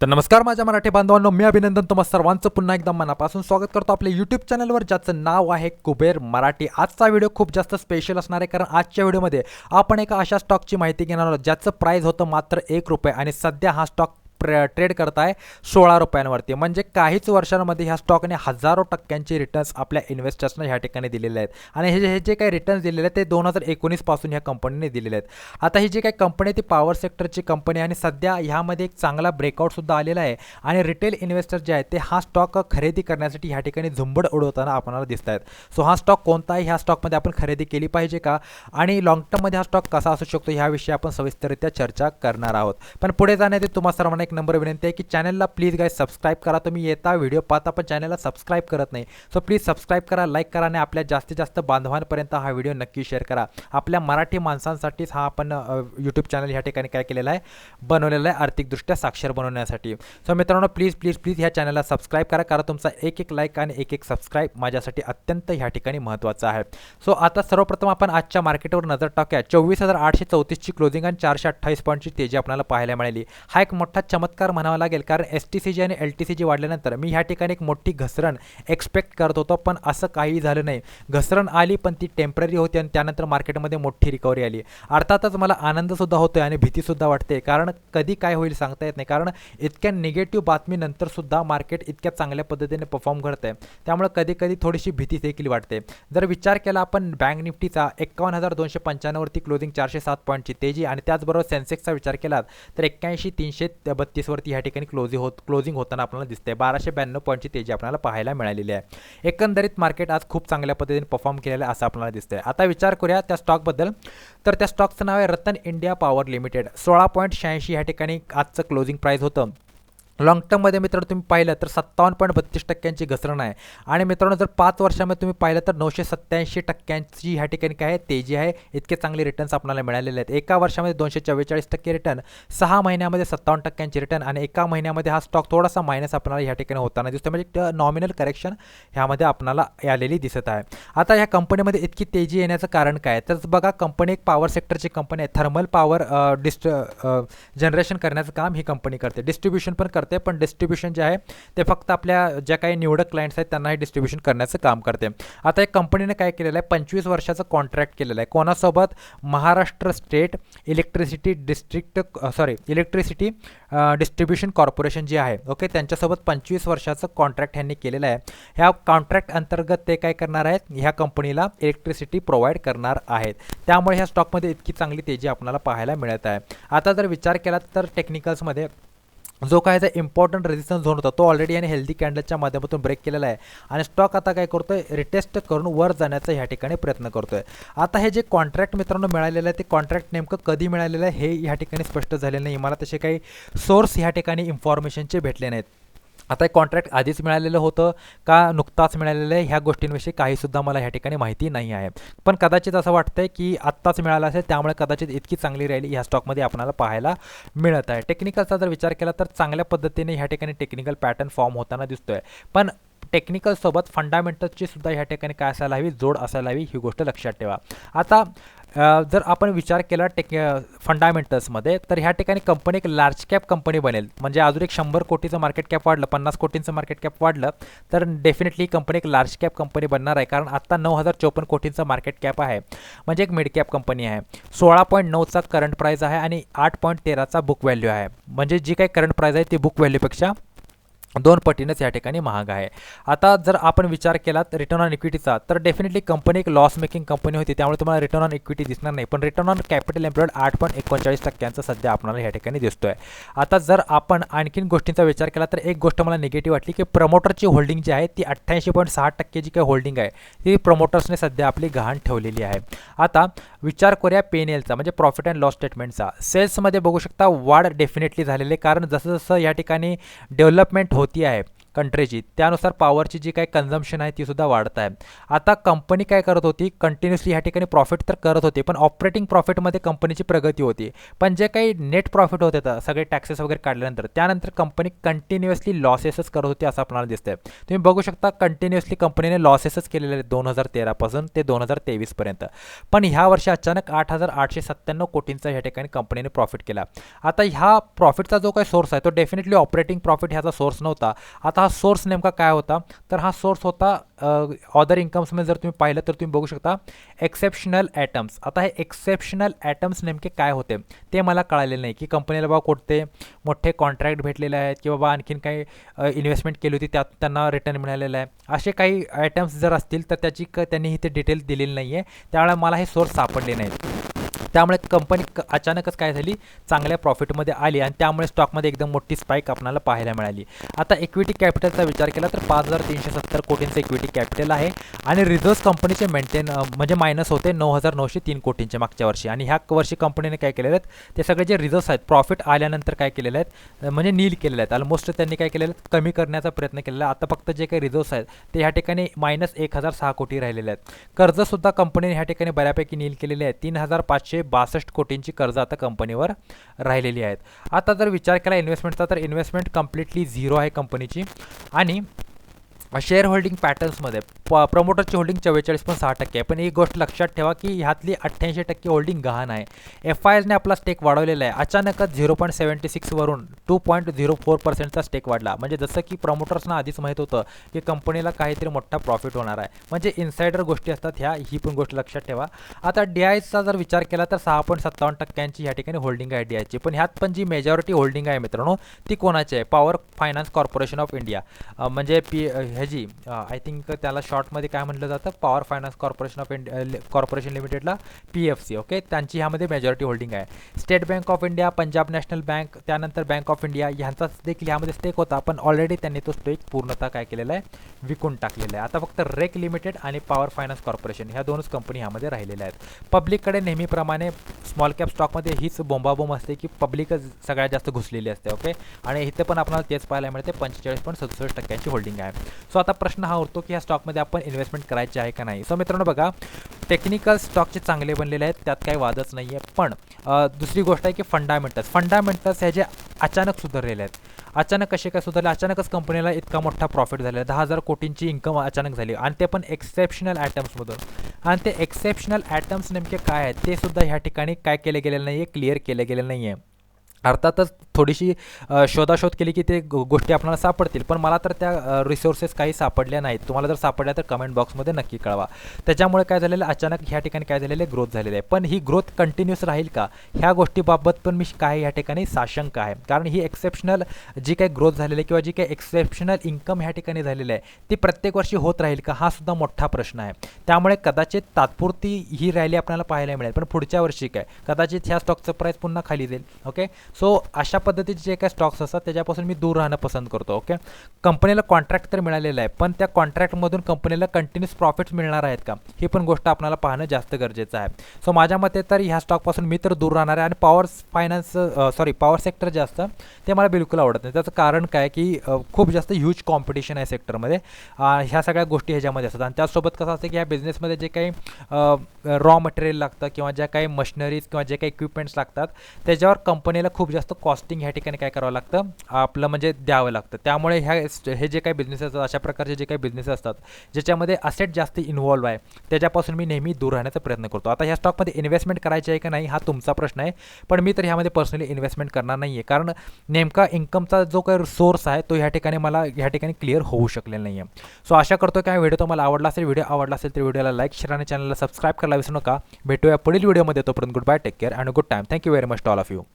तर नमस्कार माझ्या मराठी बांधवांनो मी अभिनंदन तुम्हा सर्वांचं. पुन्हा एकदा मनापासून स्वागत करतो आपल्या यूट्यूब चॅनलवर ज्याचं नाव आहे कुबेर मराठी. आजचा व्हिडिओ खूप जास्त स्पेशल असणार आहे कारण आजच्या व्हिडिओमध्ये आपण एका अशा स्टॉकची माहिती घेणार आहोत ज्याचं प्राईस होतं मात्र एक रुपये आणि सध्या हा स्टॉक प्र ट्रेड करताय सोळा रुपयांवरती. म्हणजे काहीच वर्षांमध्ये ह्या स्टॉकने हजारो टक्क्यांचे रिटर्न्स आपल्या इन्व्हेस्टर्सना ह्या ठिकाणी दिलेले आहेत. आणि हे जे हे जे काही रिटर्न्स दिलेले आहेत ते दोन हजार एकोणीसपासून ह्या कंपनीने दिलेले आहेत. आता ही जी काही कंपनी ती पॉवर सेक्टरची कंपनी आहे आणि सध्या ह्यामध्ये एक चांगला ब्रेकआउटसुद्धा आलेला आहे. आणि रिटेल इन्व्हेस्टर जे आहेत ते हा स्टॉक खरेदी करण्यासाठी ह्या ठिकाणी झुंबड उडवताना आपल्याला दिसत आहेत सो हा स्टॉक कोणता आहे ह्या स्टॉकमध्ये आपण खरेदी केली पाहिजे का? आणि लॉंग टर्ममध्ये हा स्टॉक कसा असू शकतो? ह्याविषयी आपण सविस्तररित्या चर्चा करणार आहोत. पण पुढे जाण्याआधी तुम्हा सर्वांना एक नंबर विनंती आहे की चॅनलला प्लीज गाय सबस्क्राईब करा. तुम्ही येता व्हिडिओ पाहता पण चॅनलला सबस्क्राईब करत नाही. सो प्लीज सबस्क्राईब करा लाईक करा आणि आपल्या जास्तीत जास्त बांधवांपर्यंत हा व्हिडिओ नक्की शेअर करा. आपल्या मराठी माणसांसाठीच हा आपण यूट्यूब चॅनल ह्या ठिकाणी काय केलेला आहे? बनवलेला आहे आर्थिकदृष्ट्या साक्षर बनवण्यासाठी. सो मित्रांनो प्लीज प्लीज प्लीज ह्या चॅनलला सबस्क्राईब करा कारण तुमचा एक एक लाईक आणि एक एक सबस्क्राईब माझ्यासाठी अत्यंत ह्या ठिकाणी महत्त्वाचं आहे. सो आता सर्वप्रथम आपण आजच्या मार्केटवर नजर टाकूया. चोवीस हजार आठशे चौतीसची क्लोजिंग आणि चारशे अठ्ठावीस पॉईंटची तेजी आपल्याला पाहायला मिळाली. हा एक मोठा चमत्कार म्हणावा लागेल. कारण एस टी सी जी आणि एल टी सी जी वाढल्यानंतर मी ह्या ठिकाणी एक मोठी घसरण एक्सपेक्ट करत होतो पण असं काही झालं नाही. घसरण आली पण ती टेंपररी होती आणि त्यानंतर मार्केटमध्ये मोठी रिकव्हरी आली. अर्थातच मला आनंदसुद्धा होतोय आणि भीतीसुद्धा वाटते. कारण कधी काय होईल सांगता येत नाही. कारण इतक्या निगेटिव्ह बातमीनंतरसुद्धा मार्केट इतक्या चांगल्या पद्धतीने परफॉर्म करत आहे त्यामुळे कधी कधी थोडीशी भीती देखील वाटते. जर विचार केला आपण बँक निफ्टीचा एक्कावन्न हजार दोनशे पंच्याण्णववरती क्लोजिंग चारशे सात पॉईंटची तेजी आणि त्याचबरोबर सेन्सेक्सचा विचार केला तर एक्क्याऐंशी तीनशे बत्तीसवरती ह्या ठिकाणी क्लोजिंग होत क्लोजिंग होताना आपल्याला दिसते बाराशे ब्याण्णव पॉईंटची तेजी आपल्याला पाहायला मिळालेली आहे. एकंदरीत मार्केट आज खूप चांगल्या पद्धतीने परफॉर्म केलेलं आहे असं आपल्याला दिसतंय. आता विचार करूया त्या स्टॉकबद्दल तर त्या स्टॉकचं नाव आहे रतन इंडिया पॉवर लिमिटेड सोळा पॉईंट शहाऐंशी ह्या ठिकाणी आजचं क्लोजिंग प्राईस होतं. लॉंग टर्ममध्ये मित्रांनो तुम्ही पाहिलं तर सत्तावन्न पॉईंट बत्तीस टक्क्यांची घसरण आहे. आणि मित्रांनो जर पाच वर्षामध्ये तुम्ही पाहिलं तर नऊशे सत्त्याऐंशी टक्क्यांची ह्या ठिकाणी काय आहे? तेजी आहे. इतके चांगले रिटर्न्स आपल्याला मिळालेले आहेत. एका वर्षामध्ये दोनशे चव्वेचाळीस टक्के रिटर्न सहा महिन्यामध्ये सत्तावन्न टक्क्यांची रिटर्न आणि एका महिन्यामध्ये हा स्टॉक थोडासा मायनस आपल्याला ह्या ठिकाणी होताना दिसतो म्हणजे नॉमिनल करेक्शन ह्यामध्ये आपल्याला आलेली दिसत आहे. आता ह्या कंपनीमध्ये इतकी तेजी येण्याचं कारण काय तर बघा कंपनी एक पॉवर सेक्टरची कंपनी आहे. थर्मल पॉवर डिस्ट जनरेशन करण्याचं काम ही कंपनी करते. डिस्ट्रीब्युशन पण करते. पण डिस्ट्रीब्युशन जे आहे ते फक्त आपल्या ज्या काही निवडक क्लायंट्स आहेत त्यांना हे डिस्ट्रीब्युशन करण्याचं काम करते. आता एक कंपनीने काय केलेलं आहे पंचवीस वर्षाचं कॉन्ट्रॅक्ट केलेलं आहे. कोणासोबत? Maharashtra state electricity district sorry electricity distribution corporation जे आहे ओके त्यांच्यासोबत पंचवीस वर्षाचं कॉन्ट्रॅक्ट ह्यांनी केलेलं आहे. ह्या कॉन्ट्रॅक्ट अंतर्गत ते काय करणार आहेत? ह्या कंपनीला इलेक्ट्रिसिटी प्रोव्हाइड करणार आहेत. त्यामुळे ह्या स्टॉकमध्ये इतकी चांगली तेजी आपल्याला पाहायला मिळत आहे. आता जर विचार केला तर टेक्निकल्समध्ये जो काय याचा इम्पॉर्टंट रेजिस्टन्स झोन होता तो ऑलरेडी याने हेल्दी कॅन्डलच्या माध्यमातून ब्रेक केलेला आहे. आणि स्टॉक आता काय करतोय? रिटेस्ट करून वर जाण्याचा ह्या ठिकाणी प्रयत्न करतोय. आता हे जे कॉन्ट्रॅक्ट मित्रांनो मिळालेलं आहे ते कॉन्ट्रॅक्ट नेमकं कधी मिळालेलं आहे हे ह्या ठिकाणी स्पष्ट झालेलं नाही. मला तसे काही सोर्स ह्या ठिकाणी इन्फॉर्मेशनचे भेटले नाहीत. आता एक कॉन्ट्रॅक्ट आधीच मिळालेलं होतं का नुकताच मिळालेलं आहे? ह्या गोष्टींविषयी काहीसुद्धा मला ह्या ठिकाणी माहिती नाही आहे. पण कदाचित असं वाटतंय की आत्ताच मिळालं असेल त्यामुळे कदाचित इतकी चांगली रॅली ह्या स्टॉकमध्ये आपल्याला पाहायला मिळत आहे. टेक्निकलचा जर विचार केला तर चांगल्या पद्धतीने ह्या ठिकाणी टेक्निकल पॅटर्न फॉर्म होताना दिसतोय. पण टेक्निकलसोबत फंडामेंटल्सची सुद्धा ह्या ठिकाणी काय असायला हवी? जोड असायला हवी ही गोष्ट लक्षात ठेवा. आता जर आपण विचार केला टेक फंडामेंटल्समध्ये तर ह्या ठिकाणी कंपनी एक लार्ज कॅप कंपनी बनेल. म्हणजे अजून एक शंभर कोटीचं मार्केट कॅप वाढलं पन्नास कोटींचं मार्केट कॅप वाढलं तर डेफिनेटली कंपनी एक लार्ज कॅप कंपनी बनणार आहे. कारण आत्ता नऊ हजार चोपन्न कोटींचं मार्केट कॅप आहे. म्हणजे एक मिड कॅप कंपनी आहे. सोळा पॉईंट नऊचा करंट प्राईज आहे आणि आठ पॉईंट तेराचा बुक व्हॅल्यू आहे. म्हणजे जी काही करंट प्राईज आहे ती बुक व्हॅल्यूपेक्षा दोन पटीनंच या ठिकाणी महाग आहे. आता जर आपण विचार केला तर रिटर्न ऑन इक्विटीचा तर डेफिनेटली कंपनी एक लॉस मेकिंग कंपनी होती त्यामुळे तुम्हाला रिटर्न ऑन इक्विटी दिसणार नाही. पण रिटर्न ऑन कॅपिटल एम्प्लॉईड आठ पॉईंट एकोणचाळीस टक्क्यांचा सध्या आपल्याला या ठिकाणी दिसतो आहे आता जर आपण आणखीन गोष्टींचा विचार केला तर एक गोष्ट मला निगेटिव्ह वाटली की प्रमोटरची होल्डिंग जी आहे ती अठ्ठ्याऐंशी पॉईंट सहा टक्के जी काही होल्डिंग आहे ती प्रमोटर्सने सध्या आपली गहाण ठेवलेली आहे. आता विचार करूया पेनएलचा म्हणजे प्रॉफिट अँड लॉस स्टेटमेंटचा सेल्समध्ये बघू शकता वाढ डेफिनेटली झालेली आहे कारण जसं जसं या ठिकाणी डेव्हलपमेंट होती आहे. कंट्रीची त्यानुसार पॉवरची जी काही कन्झम्शन आहे ती सुद्धा वाढत आहे. आता कंपनी काय करत होती? कंटिन्युअसली ह्या ठिकाणी प्रॉफिट तर करत होती पण ऑपरेटिंग प्रॉफिटमध्ये कंपनीची प्रगती होती. पण जे काही नेट प्रॉफिट होते तर सगळे टॅक्सेस वगैरे काढल्यानंतर त्यानंतर कंपनी कंटिन्युअसली लॉसेसच करत होती असं आपल्याला दिसतंय. तुम्ही बघू शकता कंटिन्युअसली कंपनीने लॉसेसच केलेले आहेत दोन हजार तेरापासून ते दोन हजार तेवीसपर्यंत पण ह्या वर्षी अचानक आठ हजार आठशे सत्त्याण्णव कोटींचा ह्या ठिकाणी कंपनीने प्रॉफिट केला. आता ह्या प्रॉफिटचा जो काही सोर्स आहे तो डेफिनेटली ऑपरेटिंग प्रॉफिट ह्याचा सोर्स नव्हता. आता हा सोर्स नेमका काय होता? तर हा सोर्स होता ऑदर इन्कम्समध्ये जर तुम्ही पाहिलं तर तुम्ही बघू शकता एक्सेप्शनल ॲटम्स आता हे एक्सेप्शनल ॲटम्स नेमके काय होते? ते मला कळालेलं नाही की कंपनीला बाबा कोणते मोठे कॉन्ट्रॅक्ट भेटलेले आहेत की बाबा आणखीन काही इन्व्हेस्टमेंट केली होती त्यात त्यांना रिटर्न मिळालेलं आहे. असे काही आयटम्स जर असतील तर त्याची क त्यांनी इथे डिटेल दिलेली नाही आहे त्यामुळे मला हे सोर्स सापडले नाहीत. त्यामुळे कंपनी क अचानकच काय झाली? चांगल्या प्रॉफिटमध्ये आली आणि त्यामुळे स्टॉकमध्ये एकदम मोठी स्पाईक आपल्याला पाहायला मिळाली. आता इक्विटी कॅपिटलचा विचार केला तर पाच हजार तीनशे सत्तर कोटींचं इक्विटी कॅपिटल आहे आणि रिझर्व्स कंपनीचे मेंटेन म्हणजे मायनस होते नऊ हजार नऊशे तीन कोटींचे मागच्या वर्षी. आणि ह्या वर्षी कंपनीने काय केलेले आहेत? ते सगळे जे रिझर्व्स आहेत प्रॉफिट आल्यानंतर काय केलेले आहेत? म्हणजे नील केलेले आहेत. ऑलमोस्ट त्यांनी काय केलेलं आहेत? कमी करण्याचा प्रयत्न केलेला आहे. आता फक्त जे काही रिझर्व्स आहेत ते ह्या ठिकाणी मायनस एक हजार सहा कोटी राहिलेले आहेत. कर्जसुद्धा कंपनीने ह्या ठिकाणी बऱ्यापैकी नील केलेले आहे तीन हजार पाचशे बासष्ट कोटींची कर्ज आता कंपनीवर राहिलेली आहेत. आता जर विचार केला इन्व्हेस्टमेंटचा तर इन्व्हेस्टमेंट कम्प्लिटली झिरो आहे कंपनीची. आणि शेअर होल्डिंग पॅटर्न्समध्ये प प्रमोटरची होल्डिंग चव्वेचाळीस पण सहा टक्के आहे. पण एक गोष्ट लक्षात ठेवा की ह्यातली अठ्ठ्याऐंशी टक्के होल्डिंग गहाण आहे. एफ आय एसने आपला स्टेक वाढवलेला आहे. अचानकच झिरो पॉईंट सेवन्टी सिक्सवरून टू पॉईंट झिरो फोर पर्सेंटचा स्टेक वाढला. म्हणजे जसं की प्रमोटर्सना आधीच माहीत होतं की कंपनीला काहीतरी मोठा प्रॉफिट होणार आहे. म्हणजे इन्सायडर गोष्टी असतात ह्या ही पण गोष्ट लक्षात ठेवा. आता डी आयचा जर विचार केला तर सहा पॉईंट सत्तावन्न टक्क्यांची ह्या ठिकाणी होल्डिंग आहे डी आयची पण ह्यात पण जी मेजॉरिटी होल्डिंग आहे मित्रांनो ती कोणाची आहे? Power finance corporation of India म्हणजे पी ह्याची आय थिंक त्याला शॉर्टमध्ये काय म्हटलं जातं? Power finance corporation of India corporation लिमिटेडला पी एफ सी ओके त्यांची ह्यामध्ये मेजॉरिटी होल्डिंग आहे. State Bank of India Punjab National Bank त्यानंतर बँक ऑफ इंडिया ह्यांचाच देखील ह्यामध्ये स्टेक होता पण ऑलरेडी त्यांनी तो स्टेक पूर्णतः काय केलेला आहे? विकून टाकलेला आहे. आता फक्त रेक लिमिटेड आणि पॉवर फायनान्स कॉर्पोरेशन ह्या दोनच कंपनी ह्यामध्ये राहिलेल्या आहेत. पब्लिककडे नेहमीप्रमाणे स्मॉल कॅप स्टॉकमध्ये हीच बोंबाबोंब असते की पब्लिकच सगळ्यात जास्त घुसलेली असते ओके आणि इथे पण आपल्याला तेच पाहायला मिळते पंचेचाळीस पॉईंट सदुसष्ट टक्क्यांची होल्डिंग आहे. सो आता प्रश्न हा उरतो की ह्या स्टॉकमध्ये आपण इन्व्हेस्टमेंट करायचे आहे का नाही. सो मित्रांनो बघा टेक्निकल स्टॉकचे चांगले बनलेले आहेत त्यात काही वादच नाही आहे पण दुसरी गोष्ट आहे की फंडामेंटल्स फंडामेंटल्स हे जे अचानक सुधारलेले आहेत. अचानक कसे काय सुधारले? अचानकच कंपनीला इतका मोठा प्रॉफिट झाला दहा हजार कोटींची इन्कम अचानक झाली. आणि ते पण एक्सेप्शनल ॲटम्समधून आणि ते एक्सेप्शनल ॲटम्स नेमके काय आहेत ते सुद्धा ह्या ठिकाणी काय केले गेलेलं नाही आहे क्लिअर केले गेले नाही आहे अर्थातच थोडीशी शोधाशोध केली की ते गोष्टी आपल्याला सापडतील. पण मला तर त्या रिसोर्सेस काही सापडल्या नाहीत. तुम्हाला जर सापडल्या तर कमेंट बॉक्समध्ये नक्की कळवा. त्याच्यामुळे काय झालेलं अचानक ह्या ठिकाणी काय झालेलं आहे ग्रोथ झालेली आहे. पण ही ग्रोथ कंटिन्यूअस राहील का? ह्या गोष्टीबाबत पण मी काय या ठिकाणी साशंक आहे. कारण ही एक्सेप्शनल जी काही ग्रोथ झालेली आहे किंवा जी काही एक्सेप्शनल इन्कम ह्या ठिकाणी झालेली आहे ती प्रत्येक वर्षी होत राहील का? हा सुद्धा मोठा प्रश्न आहे. त्यामुळे कदाचित तात्पुरती ही रॅली आपल्याला पाहायला मिळेल. पण पुढच्या वर्षी काय? कदाचित ह्या स्टॉकचं प्राईस पुन्हा खाली जाईल. ओके सो अशा पद्धतीचे जे काही स्टॉक्स असतात त्याच्यापासून मी दूर राहणं पसंत करतो ओके कंपनीला कॉन्ट्रॅक्ट तर मिळालेलं आहे पण त्या कॉन्ट्रॅक्टमधून कंपनीला कंटिन्युअस प्रॉफिट्स मिळणार आहेत का? ही पण गोष्ट आपल्याला पाहणं जास्त गरजेचं आहे. सो माझ्या मते तर ह्या स्टॉकपासून मी तर दूर राहणार आहे आणि power finance sorry power sector जे असतं ते मला बिलकुल आवडत नाही. त्याचं कारण काय की खूप जास्त ह्यूज कॉम्पिटिशन आहे सेक्टरमध्ये ह्या सगळ्या गोष्टी ह्याच्यामध्ये असतात. आणि त्याचसोबत कसं असतं की ह्या बिझनेसमध्ये जे काही रॉ मटेरियल लागतं किंवा ज्या काही मशिनरीज किंवा जे काही इक्विपमेंट्स लागतात त्याच्यावर कंपनीला खूप जास्त कॉस्ट कॉस्टिंग ह्या ठिकाणी काय करावं लागतं? आपलं म्हणजे द्यावं लागतं. त्यामुळे ह्या हे जे काही बिझनेस असतात अशा प्रकारचे जे काही बिझनेस असतात ज्याच्यामध्ये असेट जास्त इन्व्हॉल्व आहे त्याच्यापासून मी नेहमी दूर राहण्याचा प्रयत्न करतो. आता ह्या स्टॉकमध्ये इन्व्हेस्टमेंट करायची आहे का नाही हा तुमचा प्रश्न आहे पण मी तर ह्यामध्ये पर्सनली इन्व्हेस्टमेंट करणार नाही आहे कारण नेमका इन्कमचा जो काही सोर्स आहे तो ह्या ठिकाणी मला ह्या ठिकाणी क्लिअर होऊ शकलेला नाही आहे सो आशा करतो काय व्हिडिओ तुम्हाला आवडला असेल? व्हिडिओ आवडला असेल तर व्हिडिओला लाईक शेअर आणि चॅनलला सबस्क्राईब करायला विसरू नका. भेटूया पुढील व्हिडिओमध्ये तोपर्यंत good bye take care and good time thank you very much all of you